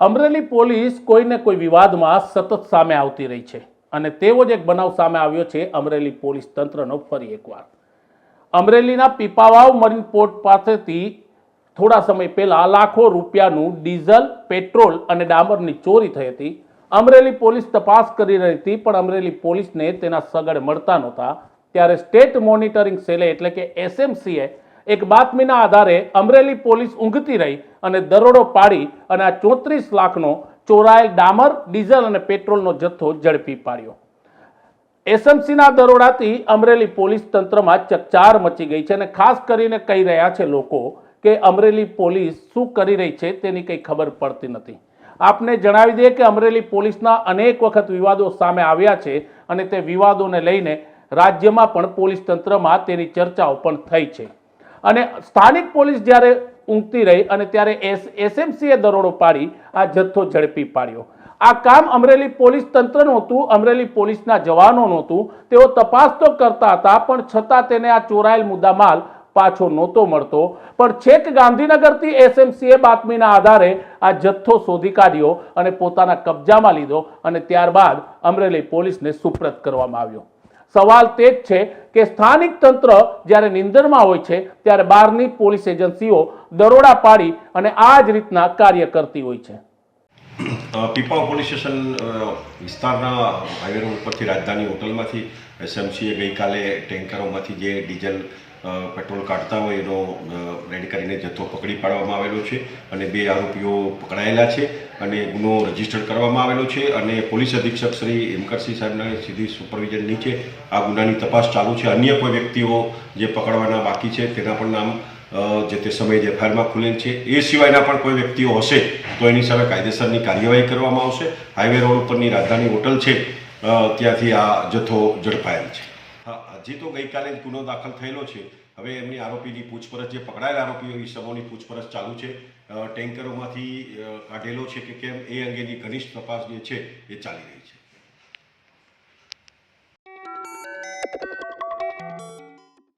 Amreli police કોઈને કોઈ વિવાદમાં સતત સામે આવતી રહી છે અને તેવો જ એક બનાવ સામે આવ્યો છે અમરેલી પોલીસ તંત્રનો ફરી એકવાર. અમરેલીના પીપાવાવ મરીન પોર્ટ પાસેથી થોડા સમય પહેલા લાખો રૂપિયાનું ડીઝલ, પેટ્રોલ અને ડામરની ચોરી થઈ હતી. અમરેલી પોલીસ તપાસ કરી રહી હતી, પણ અમરેલી પોલીસને તેના સગડ મળતા નહોતા. ત્યારે સ્ટેટ મોનિટરિંગ સેલે એટલે કે એસએમસીએ એક બાતમીના આધારે અમરેલી પોલીસ ઊંઘતી રહી અને દરોડો પાડી અને આ ચોત્રીસ લાખનો ચોરાયેલ ડામર, ડીઝલ અને પેટ્રોલનો જથ્થો ઝડપી પાડ્યો. એસએમસીના દરોડાથી અમરેલી પોલીસ તંત્રમાં ચકચાર મચી ગઈ છે અને ખાસ કરીને કહી રહ્યા છે લોકો કે અમરેલી પોલીસ શું કરી રહી છે તેની કંઈ ખબર પડતી નથી. આપને જણાવી દઈએ કે અમરેલી પોલીસના અનેક વખત વિવાદો સામે આવ્યા છે અને તે વિવાદોને લઈને રાજ્યમાં પણ પોલીસ તંત્રમાં તેની ચર્ચાઓ પણ થઈ છે. અને સ્થાનિક પોલીસ જ્યારે ઊંઘતી રહી અને ત્યારે એસ એસએમસીએ દરોડો પાડી, આ જથ્થો ઝડપી પાડ્યો. આ કામ અમરેલી પોલીસ તંત્રનું હતું, અમરેલી પોલીસના જવાનોનું હતું. તેઓ તપાસ તો કરતા હતા, પણ છતાં તેને આ ચોરાયેલ મુદ્દામાલ પાછો નહોતો મળતો. પણ છેક ગાંધીનગરથી એસએમસીએ બાતમીના આધારે આ જથ્થો શોધી કાઢ્યો અને પોતાના કબજામાં લીધો અને ત્યારબાદ અમરેલી પોલીસને સુપ્રત કરવામાં આવ્યો. સવાલ તે જ છે કે સ્થાનિક તંત્ર જ્યારે નિંદરમાં હોય છે, ત્યારે બહારની પોલીસ એજન્સીઓ દરોડા પાડી અને આ જ રીતના કાર્ય કરતી હોય છે. પીપાવ પોલીસ સ્ટેશન વિસ્તારના હાઈવે રોડ પરથી રાજધાની હોટલમાંથી એસએમસીએ ગઈકાલે ટેન્કરોમાંથી જે ડીઝલ પેટ્રોલ કાઢતા હોય એનો રેડ કરીને જથ્થો પકડી પાડવામાં આવેલો છે અને બે આરોપીઓ પકડાયેલા છે અને ગુનો રજિસ્ટર કરવામાં આવેલો છે અને પોલીસ અધિક્ષક શ્રી હેમકરસિંહ સાહેબના સીધી સુપરવિઝન નીચે આ ગુનાની તપાસ ચાલુ છે. અન્ય કોઈ વ્યક્તિઓ જે પકડવાના બાકી છે તેના પણ નામ જે તે સમયે જે એફઆઈઆરમાં ખુલેલ છે. એ સિવાયના પણ કોઈ વ્યક્તિઓ હશે તો એની સામે કાયદેસરની કાર્યવાહી કરવામાં આવશે. હાઈવે રોડ ઉપરની રાજધાની હોટલ છે ત્યાંથી આ જથ્થો ઝડપાયેલ છે. હજી તો ગઈકાલે જ ગુનો દાખલ થયેલો છે, હવે એમની આરોપીની પૂછપરછ, જે પકડાયેલા આરોપીઓ, એ સમૂહની પૂછપરછ ચાલુ છે. ટેન્કરોમાંથી કાઢેલો છે કે કેમ, એ અંગેની ઘનિષ્ઠ તપાસ જે છે, એ ચાલી રહી છે.